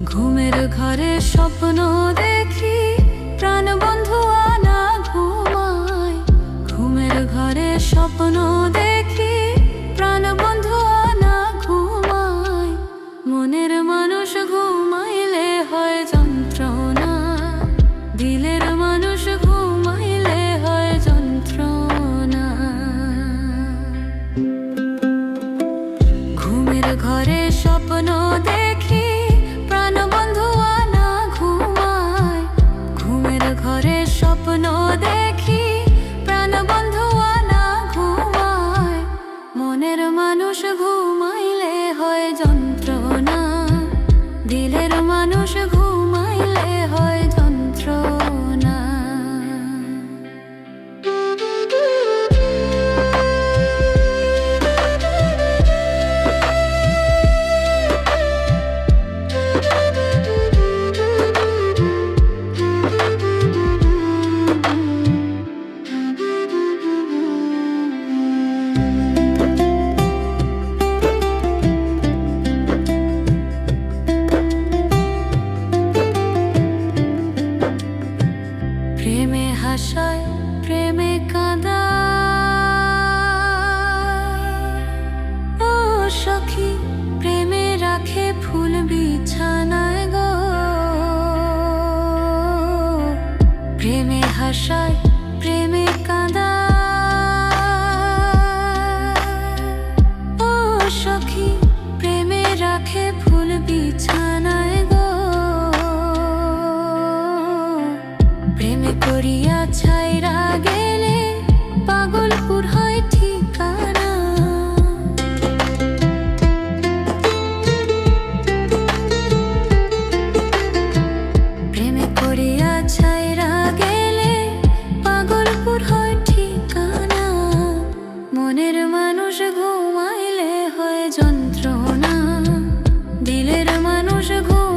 ঘুমের ঘরে স্বপ্ন দেখি, প্রাণ বন্ধু আনা ঘুমায়। ঘুমের ঘরে স্বপ্ন দেখি, প্রাণ বন্ধু আনা ঘুমায়। মনের মানুষ ঘুমাইলে হয় যন্ত্রণা, দিলের মানুষ ঘুমাইলে হয় যন্ত্রণা। ঘুমের ঘরে স্বপ্ন মানুষ ঘুমাইলে হয় যন্ত্রণা। দিলের মানুষ ঘুমাইলে প্রেমে ও সখী প্রেমে রাখে ফুল বিছানায় মানুষ ঘুমাইলে হয় যন্ত্রণা। দিলের মানুষ ঘুমাইলে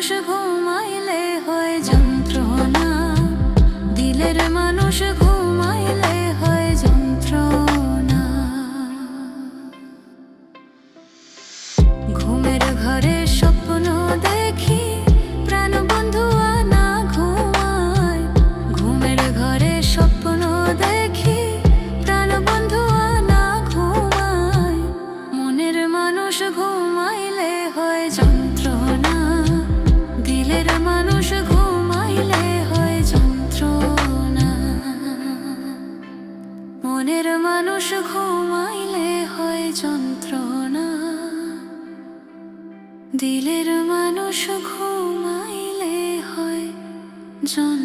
মানুষ ঘুমাইলে হয় যন্ত্রণা। দিলের মানুষ ঘুমাইলে মনের মানুষ ঘুমাইলে হয় যন্ত্রণা। দিলের মানুষ ঘুমাইলে হয় যন্ত্রণা।